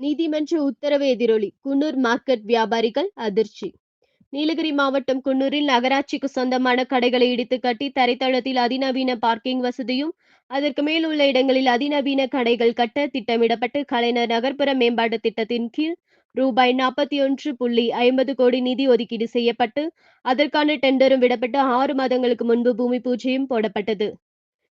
நீதிமன்ற உத்தரவு எதிரொலி. குன்னூர் மார்க்கெட் வியாபாரிகள் அதிர்ச்சி. நீலகிரி மாவட்டம் குன்னூரில் நகராட்சிக்கு சொந்தமான கடைகளை இடித்து கட்டி தரைத்தளத்தில் அதிநவீன பார்க்கிங் வசதியும் அதற்கு மேல் உள்ள இடங்களில் அதிநவீன கடைகள் கட்ட திட்டமிடப்பட்டு கலைஞர் நகர்ப்புற மேம்பாட்டு திட்டத்தின் கீழ் ரூபாய் நாற்பத்தி ஒன்று புள்ளி ஐம்பது கோடி நிதி ஒதுக்கீடு செய்யப்பட்டு அதற்கான டெண்டரும் விடப்பட்டு ஆறு மாதங்களுக்கு முன்பு பூமி பூஜையும் போடப்பட்டது.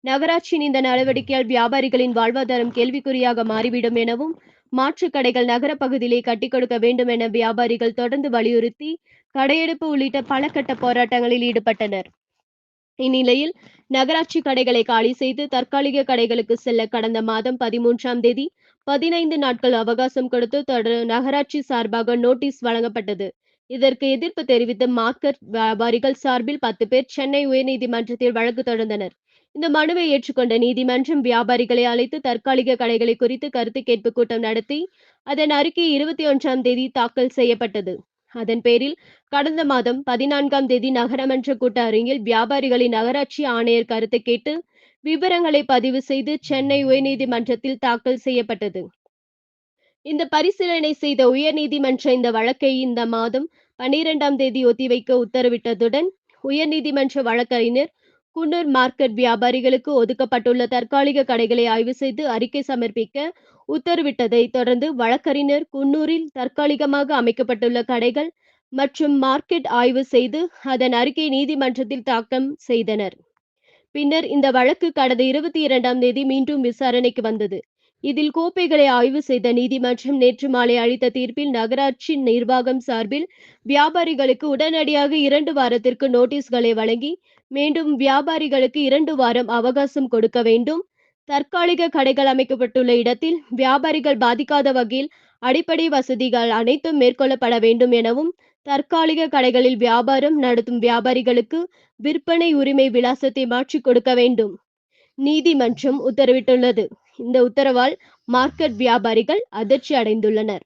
நகராட்சியின் இந்த நடவடிக்கையால் வியாபாரிகளின் வாழ்வாதாரம் கேள்விக்குறியாக மாறிவிடும் எனவும் மாற்று கடைகள் நகர பகுதியிலே கட்டிக் கொடுக்க வேண்டும் என வியாபாரிகள் தொடர்ந்து வலியுறுத்தி கடையெடுப்பு உள்ளிட்ட பல கட்ட போராட்டங்களில் ஈடுபட்டனர். இந்நிலையில் நகராட்சி கடைகளை காலி செய்து தற்காலிக கடைகளுக்கு செல்ல கடந்த மாதம் பதிமூன்றாம் தேதி பதினைந்து நாட்கள் அவகாசம் கொடுத்து தொடர் நகராட்சி சார்பாக நோட்டீஸ் வழங்கப்பட்டது. இதற்கு எதிர்ப்பு தெரிவித்து மார்க்கெட் வியாபாரிகள் சார்பில் பத்து பேர் சென்னை உயர்நீதிமன்றத்தில் வழக்கு தொடர்ந்தனர். இந்த மனுவை ஏற்றுக்கொண்ட நீதிமன்றம் வியாபாரிகளை அழைத்து தற்காலிக கடைகளை குறித்து கருத்து கேட்பு கூட்டம் நடத்தி அதன் அறிக்கை இருபத்தி ஒன்றாம் தேதி தாக்கல் செய்யப்பட்டது. அதன் பேரில் கடந்த மாதம் பதினான்காம் தேதி நகரமன்ற கூட்ட அரங்கில் வியாபாரிகளின் நகராட்சி ஆணையர் கருத்து கேட்டு விவரங்களை பதிவு செய்து சென்னை உயர்நீதிமன்றத்தில் தாக்கல் செய்யப்பட்டது. இந்த பரிசீலனை செய்த உயர்நீதிமன்ற இந்த வழக்கை இந்த மாதம் பன்னிரெண்டாம் தேதி ஒத்திவைக்க உத்தரவிட்டதுடன் உயர்நீதிமன்ற வழக்கறிஞர் குன்னூர் மார்க்கெட் வியாபாரிகளுக்கு ஒதுக்கப்பட்டுள்ள தற்காலிக கடைகளை ஆய்வு செய்து அறிக்கை சமர்ப்பிக்க உத்தரவிட்டதை தொடர்ந்து வழக்கறிஞர் குன்னூரில் தற்காலிகமாக அமைக்கப்பட்டுள்ள கடைகள் மற்றும் மார்க்கெட் ஆய்வு செய்து அதன் அறிக்கை நீதிமன்றத்தில் தாக்கம் செய்தனர். பின்னர் இந்த வழக்கு கடந்த இருபத்தி இரண்டாம் தேதி மீண்டும் விசாரணைக்கு வந்தது. இதில் கோப்பைகளை ஆய்வு செய்த நீதிமன்றம் நேற்று மாலை அளித்த தீர்ப்பில் நகராட்சி நிர்வாகம் சார்பில் வியாபாரிகளுக்கு உடனடியாக இரண்டு வாரத்திற்கு நோட்டீஸ்களை வழங்கி மீண்டும் வியாபாரிகளுக்கு இரண்டு வாரம் அவகாசம் கொடுக்க வேண்டும். தற்காலிக கடைகள் அமைக்கப்பட்டுள்ள இடத்தில் வியாபாரிகள் பாதிக்காத வகையில் அடிப்படை வசதிகள் அனைத்தும் மேற்கொள்ளப்பட வேண்டும் எனவும் தற்காலிக கடைகளில் வியாபாரம் நடத்தும் வியாபாரிகளுக்கு விற்பனை உரிமை விலாசத்தை மாற்றிக் கொடுக்க வேண்டும். நீதிமன்றம் உத்தரவிட்டுள்ளது. இந்த உத்தரவால் மார்க்கெட் வியாபாரிகள் அதிர்ச்சி அடைந்துள்ளனர்